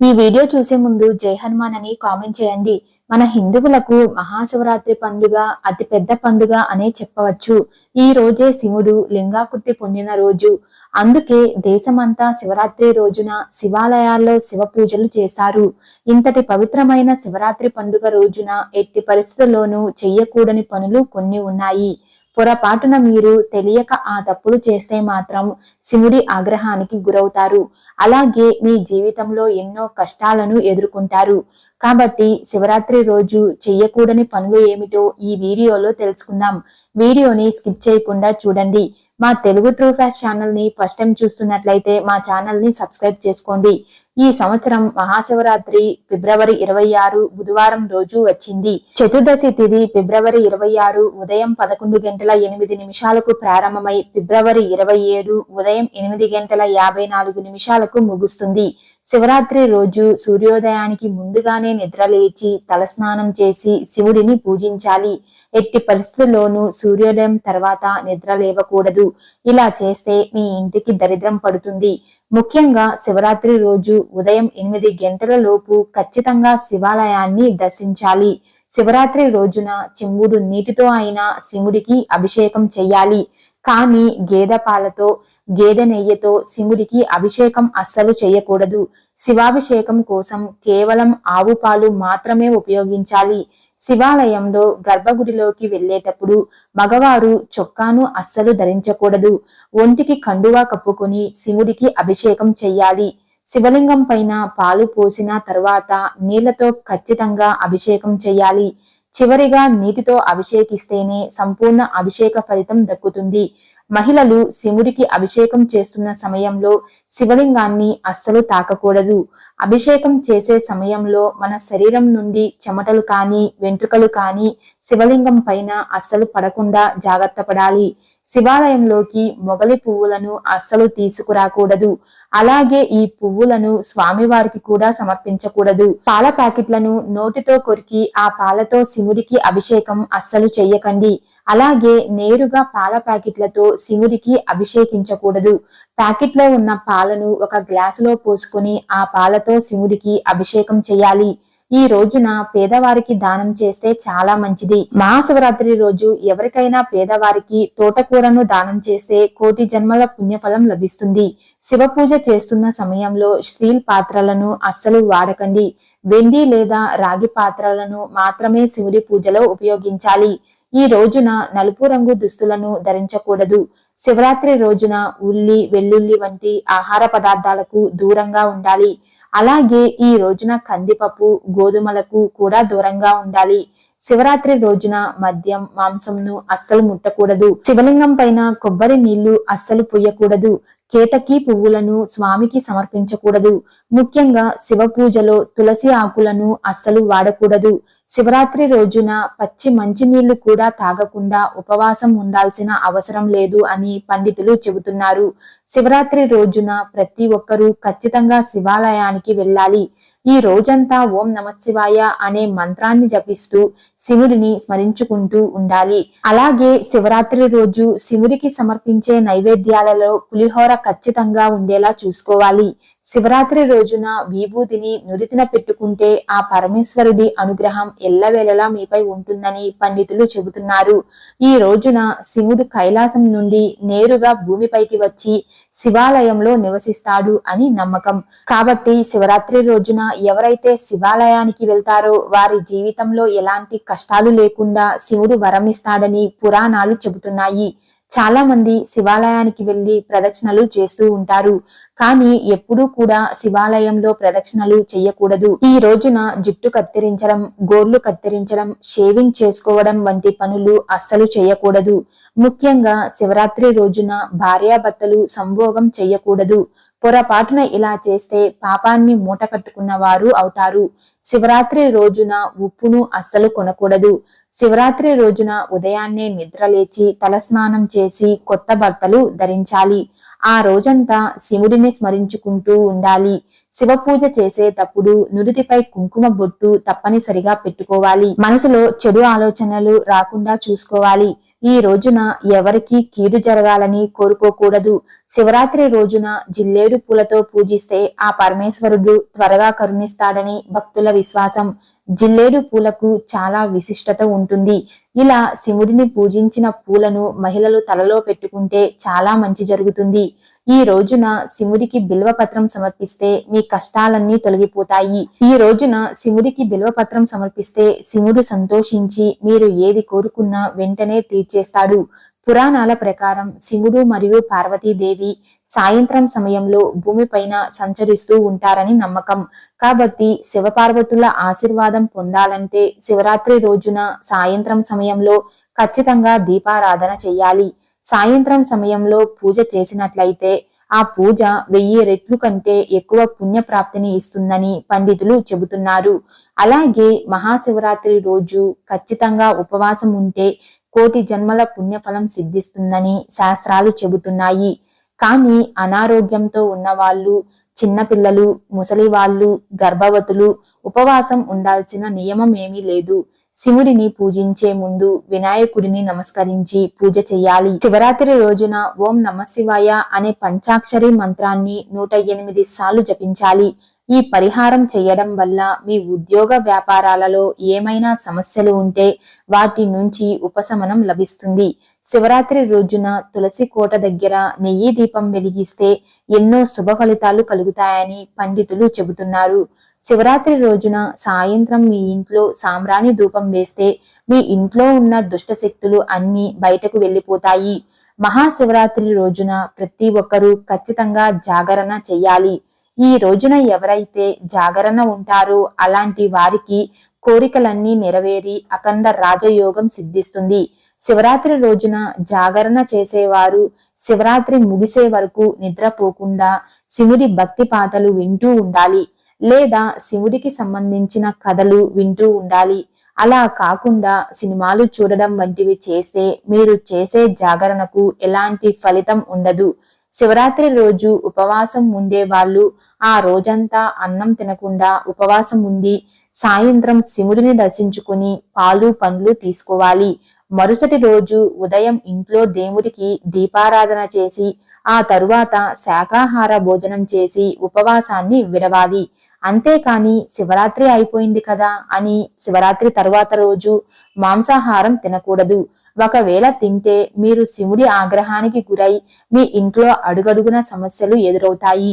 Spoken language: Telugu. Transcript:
ఈ వీడియో చూసే ముందు జై హనుమాన్ అని కామెంట్ చేయండి. మన హిందువులకు మహాశివరాత్రి పండుగ అతి పెద్ద పండుగ అనే చెప్పవచ్చు. ఈ రోజే శివుడు లింగాకృతి పొందిన రోజు. అందుకే దేశమంతా శివరాత్రి రోజున శివాలయాల్లో శివ పూజలు చేశారు. ఇంతటి పవిత్రమైన శివరాత్రి పండుగ రోజున ఎట్టి పరిస్థితుల్లోనూ చెయ్యకూడని పనులు కొన్ని ఉన్నాయి. పొరపాటున మీరు తెలియక ఆ తప్పులు చేస్తే మాత్రం శివుడి ఆగ్రహానికి గురవుతారు. అలాగే మీ జీవితంలో ఎన్నో కష్టాలను ఎదుర్కొంటారు. కాబట్టి శివరాత్రి రోజు చెయ్యకూడని పనులు ఏమిటో ఈ వీడియోలో తెలుసుకుందాం. వీడియోని స్కిప్ చేయకుండా చూడండి. మా తెలుగు ట్రూ ఫ్యాస్ట్ ఛానల్ని ఫస్ట్ టైం చూస్తున్నట్లయితే మా ఛానల్ని సబ్స్క్రైబ్ చేసుకోండి. ఈ సంవత్సరం మహాశివరాత్రి ఫిబ్రవరి ఇరవై ఆరు బుధవారం రోజు వచ్చింది. చతుర్దశి తిథి ఫిబ్రవరి ఇరవై ఆరు ఉదయం పదకొండు గంటల ఎనిమిది నిమిషాలకు ప్రారంభమై ఫిబ్రవరి ఇరవై ఏడు ఉదయం ఎనిమిది గంటల యాభై నాలుగు నిమిషాలకు ముగుస్తుంది. శివరాత్రి రోజు సూర్యోదయానికి ముందుగానే నిద్రలేచి తలస్నానం చేసి శివుడిని పూజించాలి. ఎట్టి పరిస్థితుల్లోనూ సూర్యోదయం తర్వాత నిద్ర లేవకూడదు. ఇలా చేస్తే మీ ఇంటికి దరిద్రం పడుతుంది. ముఖ్యంగా శివరాత్రి రోజు ఉదయం ఎనిమిది గంటల లోపు ఖచ్చితంగా శివాలయాన్ని దర్శించాలి. శివరాత్రి రోజున చెంబుడు నీటితో అయినా శివుడికి అభిషేకం చెయ్యాలి. కానీ గేదె పాలతో గేదె నెయ్యితో శివుడికి అభిషేకం అస్సలు చేయకూడదు శివాభిషేకం కోసం కేవలం ఆవు పాలు మాత్రమే ఉపయోగించాలి. శివాలయంలో గర్భగుడిలోకి వెళ్ళేటప్పుడు మగవారు చొక్కాను అస్సలు ధరించకూడదు. ఒంటికి కండువా కప్పుకొని శివుడికి అభిషేకం చెయ్యాలి. శివలింగం పైన పాలు పోసిన తర్వాత నీళ్ళతో ఖచ్చితంగా అభిషేకం చెయ్యాలి. చివరిగా నీటితో అభిషేకిస్తేనే సంపూర్ణ అభిషేక ఫలితం దక్కుతుంది. మహిళలు శివుడికి అభిషేకం చేస్తున్న సమయంలో శివలింగాన్ని అస్సలు తాకకూడదు. అభిషేకం చేసే సమయంలో మన శరీరం నుండి చెమటలు కానీ వెంట్రుకలు కానీ శివలింగం పైన అస్సలు పడకుండా జాగ్రత్త పడాలి. శివాలయంలోకి మొగలి పువ్వులను అస్సలు తీసుకురాకూడదు. అలాగే ఈ పువ్వులను స్వామివారికి కూడా సమర్పించకూడదు. పాల ప్యాకెట్లను నోటితో కొరికి ఆ పాలతో శివుడికి అభిషేకం అస్సలు చెయ్యకండి. అలాగే నేరుగా పాల ప్యాకెట్లతో శివుడికి అభిషేకించకూడదు. ప్యాకెట్లో ఉన్న పాలను ఒక గ్లాసులో పోసుకొని ఆ పాలతో శివుడికి అభిషేకం చేయాలి. ఈ రోజున పేదవారికి దానం చేస్తే చాలా మంచిది. మహాశివరాత్రి రోజు ఎవరికైనా పేదవారికి తోటకూరను దానం చేస్తే కోటి జన్మల పుణ్యఫలం లభిస్తుంది. శివ పూజ చేస్తున్న సమయంలో స్టీల్ పాత్రలను అస్సలు వాడకండి. వెండి లేదా రాగి పాత్రలను మాత్రమే శివుడి పూజలో ఉపయోగించాలి. ఈ రోజున నలుపు రంగు దుస్తులను ధరించకూడదు. శివరాత్రి రోజున ఉల్లి వెల్లుల్లి వంటి ఆహార పదార్థాలకు దూరంగా ఉండాలి. అలాగే ఈ రోజున కందిపప్పు గోధుమలకు కూడా దూరంగా ఉండాలి. శివరాత్రి రోజున మద్యం మాంసంను అస్సలు ముట్టకూడదు. శివలింగం పైన కొబ్బరి నీళ్ళు అస్సలు పొయ్యకూడదు కేతకి పువ్వులను స్వామికి సమర్పించకూడదు. ముఖ్యంగా శివ పూజలో తులసి ఆకులను అస్సలు వాడకూడదు. శివరాత్రి రోజున పచ్చి మంచినీళ్ళు కూడా తాగకుండా ఉపవాసం ఉండాల్సిన అవసరం లేదు అని పండితులు చెబుతున్నారు. శివరాత్రి రోజున ప్రతి ఒక్కరూ ఖచ్చితంగా శివాలయానికి వెళ్ళాలి. ఈ రోజంతా ఓం నమశివాయ అనే మంత్రాన్ని జపిస్తూ శివుడిని స్మరించుకుంటూ ఉండాలి. అలాగే శివరాత్రి రోజు శివుడికి సమర్పించే నైవేద్యాలలో పులిహోర ఖచ్చితంగా ఉండేలా చూసుకోవాలి. శివరాత్రి రోజున విభూతిని నురితిన పెట్టుకుంటే ఆ పరమేశ్వరుడి అనుగ్రహం ఎల్లవేళలా మీపై ఉంటుందని పండితులు చెబుతున్నారు. ఈ రోజున శివుడు కైలాసం నుండి నేరుగా భూమిపైకి వచ్చి శివాలయంలో నివసిస్తాడు అని నమ్మకం. కాబట్టి శివరాత్రి రోజున ఎవరైతే శివాలయానికి వెళ్తారో వారి జీవితంలో ఎలాంటి కష్టాలు లేకుండా శివుడు వరమిస్తాడని పురాణాలు చెబుతున్నాయి. చాలా మంది శివాలయానికి వెళ్ళి ప్రదక్షిణలు చేస్తూ ఉంటారు. కానీ ఎప్పుడూ కూడా శివాలయంలో ప్రదక్షిణలు చేయకూడదు. ఈ రోజున జుట్టు కత్తిరించడం గోర్లు కత్తిరించడం షేవింగ్ చేసుకోవడం వంటి పనులు అస్సలు చేయకూడదు. ముఖ్యంగా శివరాత్రి రోజున భార్యాభర్తలు సంభోగం చేయకూడదు. పొరపాటున ఇలా చేస్తే పాపాన్ని మూట కట్టుకున్న వారు అవుతారు. శివరాత్రి రోజున ఉప్పును అస్సలు కొనకూడదు. శివరాత్రి రోజున ఉదయాన్నే నిద్రలేచి తలస్నానం చేసి కొత్త బట్టలు ధరించాలి. ఆ రోజంతా శివుడిని స్మరించుకుంటూ ఉండాలి. శివ పూజ చేసేటప్పుడు నుడితిపై కుంకుమ బొట్టు తప్పనిసరిగా పెట్టుకోవాలి. మనసులో చెడు ఆలోచనలు రాకుండా చూసుకోవాలి. ఈ రోజున ఎవరికి కీడు జరగాలని కోరుకోకూడదు. శివరాత్రి రోజున జిల్లేడు పూలతో పూజిస్తే ఆ పరమేశ్వరుడు త్వరగా కరుణిస్తాడని భక్తుల విశ్వాసం. జిల్లేడు పూలకు చాలా విశిష్టత ఉంటుంది. ఇలా శివుడిని పూజించిన పూలను మహిళలు తలలో పెట్టుకుంటే చాలా మంచి జరుగుతుంది. ఈ రోజున శివుడికి బిల్వపత్రం సమర్పిస్తే మీ కష్టాలన్నీ తొలగిపోతాయి. ఈ రోజున శివుడికి బిల్వపత్రం సమర్పిస్తే శివుడు సంతోషించి మీరు ఏది కోరుకున్నా వెంటనే తీర్చేస్తాడు. పురాణాల ప్రకారం శివుడు మరియు పార్వతీదేవి సాయంత్రం సమయంలో భూమిపైన సంచరిస్తూ ఉంటారని నమ్మకం. కాబట్టి శివపార్వతుల ఆశీర్వాదం పొందాలంటే శివరాత్రి రోజున సాయంత్రం సమయంలో ఖచ్చితంగా దీపారాధన చెయ్యాలి సాయంత్రం సమయంలో పూజ చేసినట్లయితే ఆ పూజ వెయ్యి రెట్లు కంటే ఎక్కువ పుణ్యప్రాప్తిని ఇస్తుందని పండితులు చెబుతున్నారు. అలాగే మహాశివరాత్రి రోజు ఖచ్చితంగా ఉపవాసం ఉంటే కోటి జన్మల పుణ్యఫలం సిద్ధిస్తుందని శాస్త్రాలు చెబుతున్నాయి. కానీ అనారోగ్యంతో ఉన్న వాళ్ళు చిన్నపిల్లలు ముసలి వాళ్ళు గర్భవతులు ఉపవాసం ఉండాల్సిన నియమం ఏమీ లేదు. శివుడిని పూజించే ముందు వినాయకుడిని నమస్కరించి పూజ చేయాలి. శివరాత్రి రోజున ఓం నమ శివాయ అనే పంచాక్షరి మంత్రాన్ని నూట ఎనిమిది సార్లు జపించాలి. ఈ పరిహారం చేయడం వల్ల మీ ఉద్యోగ వ్యాపారాలలో ఏమైనా సమస్యలు ఉంటే వాటి నుంచి ఉపశమనం లభిస్తుంది. శివరాత్రి రోజున తులసి కోట దగ్గర నెయ్యి దీపం వెలిగిస్తే ఎన్నో శుభ ఫలితాలు కలుగుతాయని పండితులు చెబుతున్నారు. శివరాత్రి రోజున సాయంత్రం మీ ఇంట్లో సాంబ్రాణి ధూపం వేస్తే మీ ఇంట్లో ఉన్న దుష్ట శక్తులు అన్ని బయటకు వెళ్ళిపోతాయి. మహాశివరాత్రి రోజున ప్రతి ఒక్కరూ ఖచ్చితంగా జాగరణ చెయ్యాలి ఈ రోజున ఎవరైతే జాగరణ ఉంటారో అలాంటి వారికి కోరికలన్నీ నెరవేరి అఖండ రాజయోగం సిద్ధిస్తుంది. శివరాత్రి రోజున జాగరణ చేసేవారు శివరాత్రి ముగిసే వరకు నిద్రపోకుండా శివుడి భక్తి పాటలు వింటూ ఉండాలి. లేదా శివుడికి సంబంధించిన కథలు వింటూ ఉండాలి. అలా కాకుండా సినిమాలు చూడడం వంటివి చేస్తే మీరు చేసే జాగరణకు ఎలాంటి ఫలితం ఉండదు. శివరాత్రి రోజు ఉపవాసం ఉండే వాళ్ళు ఆ రోజంతా అన్నం తినకుండా ఉపవాసం ఉండి సాయంత్రం శివుడిని దర్శించుకుని పాలు పండ్లు తీసుకోవాలి. మరుసటి రోజు ఉదయం ఇంట్లో దేవుడికి దీపారాధన చేసి ఆ తరువాత శాకాహార భోజనం చేసి ఉపవాసాన్ని విడవాలి. అంతేకాని శివరాత్రి అయిపోయింది కదా అని శివరాత్రి తరువాత రోజు మాంసాహారం తినకూడదు. ఒకవేళ తింటే మీరు శివుడి ఆగ్రహానికి గురై మీ ఇంట్లో అడుగడుగున సమస్యలు ఎదురవుతాయి.